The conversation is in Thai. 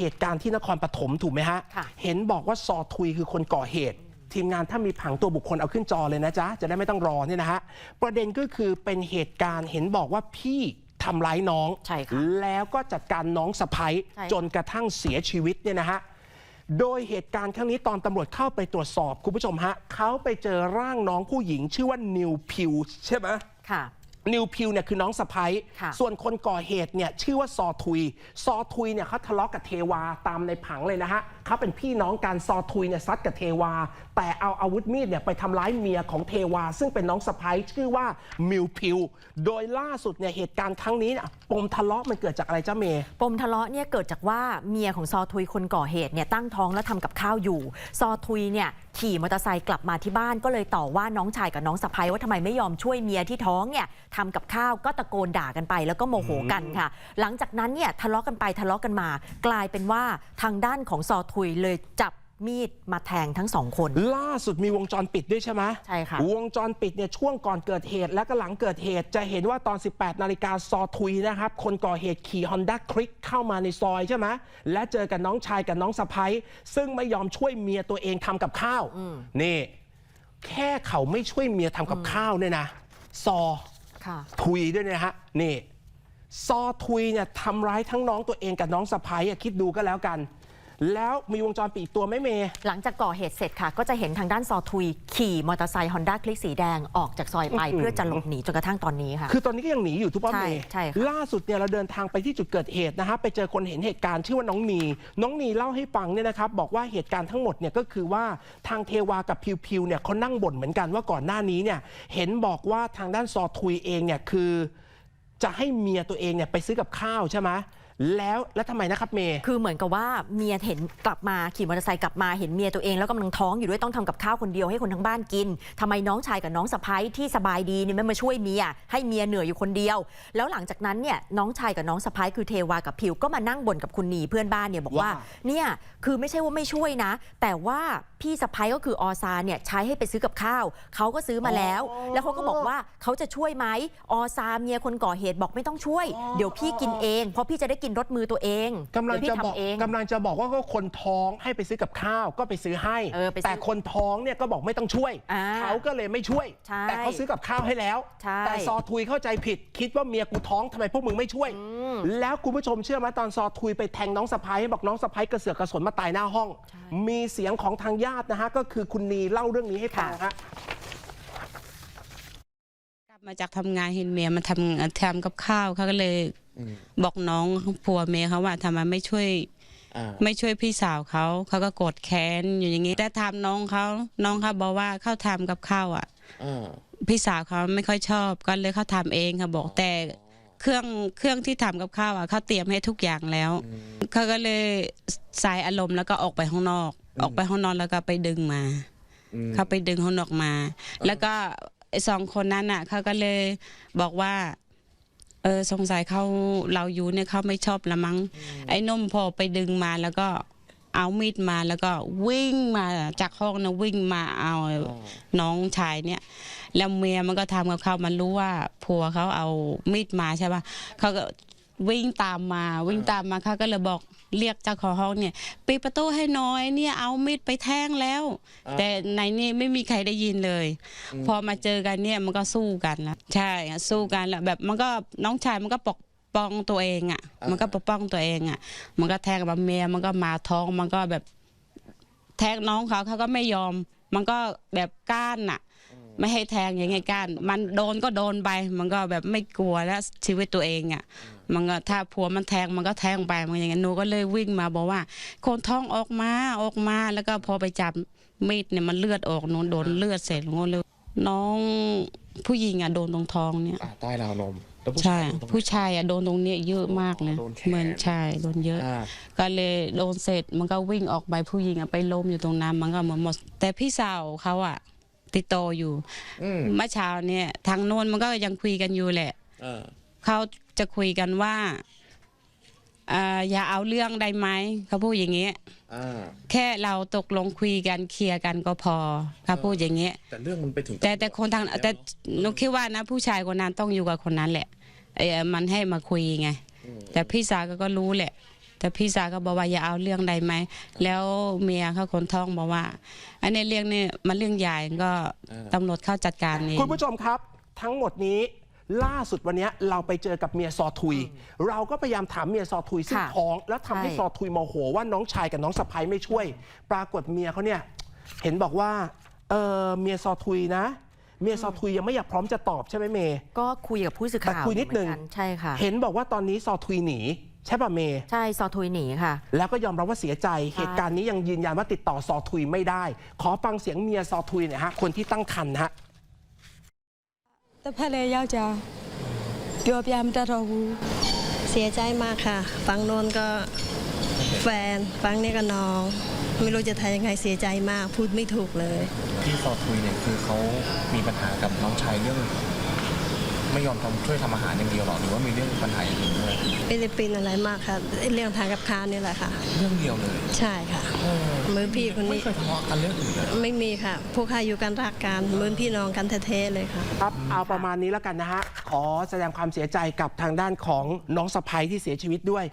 เหตุการณ์ที่นครปฐมถูกไหมฮะค่ะเห็นบอกว่าซอทุยคือคนก่อเหตุ ทีมงานถ้ามีผังตัวบุคคลเอาขึ้นจอเลยนะจ๊ะ จะได้ไม่ต้องรอเนี่ยนะฮะ ประเด็นก็คือเป็นเหตุการณ์เห็นบอกว่าพี่ทำร้ายน้องใช่ค่ะแล้วก็จัดการน้องสะพ้ยใช่ค่ะจนกระทั่งเสียชีวิตเนี่ยนะฮะ โดยเหตุการณ์ครั้งนี้ตอนตำรวจเข้าไปตรวจสอบคุณผู้ชมฮะเขาไปเจอร่างน้องผู้หญิงชื่อว่านิวพิวใช่ไหมค่ะ นิวพิวเนี่ยคือน้องสะพ้ยค่ะส่วนคนก่อเหตุเนี่ยชื่อว่าซอทุย ซอทุยเนี่ยเขาทะเลาะกับเทวาตามในผังเลยนะฮะเขาเป็นพี่น้องกันซอทุยเนี่ยซัดกับเทวา แต่เอาอาวุธมีดเนี่ยไปทำร้ายเมียของเทวา ซึ่งเป็นน้องสะพ้ยชื่อว่ามิวพิว โดยล่าสุดเนี่ยเหตุการณ์ครั้งนี้เนี่ยปมทะเลาะมันเกิดจากอะไรจ้าเมย์ปมทะเลาะเนี่ยเกิดจากว่าเมียของซอทุยคนก่อเหตุเนี่ยตั้งท้องแล้วทำกับข้าวอยู่ ซอทุยเนี่ยขี่มอเตอร์ไซค์กลับมาที่บ้านก็เลยต่อว่าน้องชายกับน้องสะพ้ยว่าทำไมไม่ยอมช่วยเมียที่ท้องเนี่ยทำกับข้าวก็ตะโกนด่ากันไป แล้วก็โมโหกันค่ะ หลังจากนั้นเนี่ยทะเลาะกันไปทะเลาะกันมา กลายเป็นว่าทางด้านของซอทุยเลยจับมีดมาแทงทั้งสองคน ล่าสุดมีวงจรปิดด้วยใช่ไหมใช่ค่ะ วงจรปิดเนี่ยช่วงก่อนเกิดเหตุและก็หลังเกิดเหตุ จะเห็นว่าตอน 18 นาฬิกาซอทุยนะครับ คนก่อเหตุขี่ Honda c l i c เข้ามาในซอยใช่ไหมและเจอกับน้องชายกับน้องสะพ้ยซึ่งไม่ยอมช่วยเมียตัวเองทำกับข้าว นี่ แค่เขาไม่ช่วยเมียทำกับข้าวเนี่ยนะ ซอค่ะ ทุยด้วยนะฮะนี่ซอทุยเนี่ยทำร้ายทั้งน้องตัวเองกับน้องสะพ้ายคิดดูก็แล้วกัน แล้วมีวงจรปิดอีกตัวไหม่เมย์หลังจากก่อเหตุเสร็จค่ะ ก็จะเห็นทางด้านซอทุย ขี่มอเตอร์ไซค์ฮอนด้าคลิกสีแดงออกจากซอยไปเพื่อจะหลบหนีจนกระทั่งตอนนี้ค่ะ คือตอนนี้ก็ยังหนีอยู่ทุกป้อมใช่เมย์ใช่ค่ะ ล่าสุดเนี่ยเราเดินทางไปที่จุดเกิดเหตุนะฮะไปเจอคนเห็นเหตุการณ์ชื่อว่าน้องนี น้องนีเล่าให้ฟังเนี่ยนะครับบอกว่าเหตุการณ์ทั้งหมดเนี่ยก็คือว่าทางเทวากับพิวพิวเนี่ยเขานั่งบ่นเหมือนกันว่าก่อนหน้านี้เนี่ยเห็นบอกว่าทางด้านซอทุยเองเนี่ยคือ จะให้เมียตัวเองเนี่ยไปซื้อกับข้าวใช่ไหมแล้วแล้วทำไมนะครับเมย์คือเหมือนกับว่าเมียเห็นกลับมาขี่มอเตอร์ไซค์กลับมาเห็นเมียตัวเองแล้วกำลังท้องอยู่ด้วยต้องทำกับข้าวคนเดียวให้คนทั้งบ้านกินทำไมน้องชายกับน้องสะพ้ยที่สบายดีเนี่ยไม่มาช่วยเมียให้เมียเหนื่อยอยู่คนเดียว แล้วหลังจากนั้นเนี่ยน้องชายกับน้องสะพ้ยคือเทวากับพิวก็มานั่งบ่นกับคุณนีเพื่อนบ้านเนี่ยบอกว่าว่าเนี่ยคือไม่ใช่ว่าไม่ช่วยนะ แต่ว่าพี่สะพ้ยก็คืออซาเนี่ยใช้ให้ไปซื้อกับข้าวเขาก็ซื้อมาแล้ว แล้วเขาก็บอกว่าเขาจะช่วยไหมอซาเมียคนก่อเหตุบอกไม่ต้องช่วย เดี๋ยวพี่กินเองเพราะพี่จะได้กินรสมือตัวเองกำลังเดี๋ยวจะพี่บอกทำเองกำลังจะบอกว่าก็คนท้องให้ไปซื้อกับข้าวก็ไปซื้อให้เออไปซื้อแต่คนท้องเนี่ยก็บอกไม่ต้องช่วยอ่าเขาก็เลยไม่ช่วยใช่แต่เขาซื้อกับข้าวให้แล้วใช่แต่ซอทุยเข้าใจผิด คิดว่าเมียกูท้องทำไมพวกมึงไม่ช่วย แล้วคุณผู้ชมเชื่อไหมตอนซอทุยไปแทงน้องสะพ้ายบอกน้องสะพ้ายกระเสือกกระสนมาตายหน้าห้อง มีเสียงของทางญาตินะฮะก็คือคุณนีเล่าเรื่องนี้ให้ฟังฮะกลับมาจากทำงานเห็นเมียมาทำทำกับข้าวเขาก็เลย บอกน้องผัวเมียเขาว่าทำไมไม่ช่วยอ่าไม่ช่วยพี่สาวเขาเขาก็โกรธแค้นอยู่อย่างนี้แต่ถามน้องเขาน้องเขาบอกว่าเขาทำกับข้าวอะอ่าพี่สาวเขาไม่ค่อยชอบก็เลยเขาทำเองเขาบอกแต่เครื่องเครื่องที่ทำกับข้าวอะเขาเตรียมให้ทุกอย่างแล้วเขาก็เลยใส่อารมณ์แล้วก็ออกไปข้างนอก ออกไปข้างนอกแล้วก็ไปดึงมาอืมเขาไปดึงเขานออกมา แล้วก็ไอ้สองคนนั้นน่ะเขาก็เลยบอกว่า เออสงสัยเขาเราอยู่เนี่ยเขาไม่ชอบละมั้งไอ้นมพอไปดึงมาแล้วก็เอามีดมาแล้วก็วิ่งมาจากห้องนะวิ่งมาเอาน้องชายเนี่ย แล้วเมียมันก็ทำกับเขามันรู้ว่าผัวเขาเอามีดมาใช่ปะเขาก็ วิ่งตามมาวิ่งตามมาเขาก็เลยบอกเรียกเจ้าของห้องเนี่ยปิดประตูให้หน้อยเนี่ยเอามีดไปแทงแล้ว แต่ในนี่ไม่มีใครได้ยินเลย พอมาเจอกันเนี่ยมันก็สู้กันนะใช่อะสู้กันแล้วแบบมันก็น้องชายมันก็ปกป้องตัวเองอะ มันก็ปกป้องตัวเองอะ มันก็แทงกับเมียมันก็มาท้องมันก็แบบแทงน้องเขาเขาก็ไม่ยอม มันก็แบบก้านน่ะ ไม่ให้แทงอย่างไงก้านมันโดนก็โดนไป มันก็แบบไม่กลัวแล้วชีวิตตัวเองอะมันก็ถ้าผัวมันแทงมันก็แทงไปมันอย่างนั้นหนูก็เลยวิ่งมาบอกว่า คนท้องออกมาออกมาแล้วก็พอไปจับมีดเนี่ยมันเลือดออกหนูโดนเลือดเสร็จหนูก็เลยน้องผู้หญิงอะโดนตรงท้องเนี่ยอ่าใต้ราวนมแล้วผู้ใช่ชายอยู่ตรงไหนผู้ชายอะโดนตรงเนี้ยเยอะมากเลยโดนแขนเหมือนใช่โดนเยอะอ่าก็เลยโดนเสร็จมันก็วิ่งออกไปผู้หญิงอะไปล้มอยู่ตรงนั้นมันก็เหมือนหมด แต่พี่สาวเขาอะ ติดต่ออยู่อืมเมื่อเช้าเนี่ยทางโน้นมันก็ยังคุยกันอยู่แหละอ่าเขาจะคุยกันว่าอ่าอย่าเอาเรื่องได้ไหมเขาพูดอย่างเงี้ยอ่าแค่เราตกลงคุยกันเคลียร์กันก็พอเขาพูดอย่างเงี้ยแต่เรื่องมันไปถึงแต่แต่คนทางแต่หนูคิดว่านะ ผู้ชายคนนั้นต้องอยู่กับคนนั้นแหละไอ้มันให้มาคุยไงแต่พี่สาวก็ก็รู้แหละ แแต่พี่สาวก็บอกว่าอย่าเอาเรื่องใดไหม แล้วเมียเขาคนท้องบอกว่า อันนี้เรื่องนี่มันเรื่องใหญ่ก็เออตำรวจเข้าจัดการเองคุณผู้ชมครับ ทั้งหมดนี้ล่าสุดวันนี้เราไปเจอกับเมียซอทุย เราก็พยายามถามเมียซอทุยซึ่งค่ะท้อง แล้วทำให้ใช่ซอทุยโมโหว่าน้องชายกับน้องสะพ้ยไม่ช่วย ปรากฏเมียเขาเนี่ยเห็นบอกว่าเออเมียซอทุยนะเมียซอทุยยังไม่อยากพร้อมจะตอบใช่ไหมเมย์ก็คุยกับผู้สื่อข่าวแต่คุยนิดนึงเหมือกัใช่ค่ะ เห็นบอกว่าตอนนี้ซอทุยหนี ใช่ป่ะเมย์ใช่ซอทุยหนีค่ะ แล้วก็ยอมรับว่าเสียใจ เหตุการณ์นี้ยังยืนยันว่าติดต่อซอทุยไม่ได้ ขอฟังเสียงเมียซอทุยหน่อยฮะ คนที่ตั้งครรภ์ฮะแต่ภรลยาจะโยบยามจะรอกูเสียใจมากค่ะ ฟังโนนก็แฟน ฟังนี่ก็น้อง ไม่รู้จะทำยังไงเสียใจมาก พูดไม่ถูกเลย ที่ซอทุยเนี่ยคือเขามีปัญหากับน้องชายเรื่อง ไม่ยอมทำช่วยทำอาหารอย่างเดียวหรอหรือว่ามีเรื่องปัญหาอย่างอื่นด้วยไม่ได้เป็นอะไรมากค่ะไอ้เรื่องทางกับค้าวนี่แหละค่ะ เรื่องเดียวเลยใช่ค่ะมือพี่คนไม่นี้เคยทะเลาะกันเรื่องอื่นเลยไม่มีค่ะ พวกข้าอยู่กันรักกันเหมือนพี่น้องกันแท้ๆเลยค่ะ ครับเอาประมาณนี้แล้วกันนะฮะ ขอแสดงความเสียใจกับทางด้านของน้องสะพ้ยที่เสียชีวิตด้วย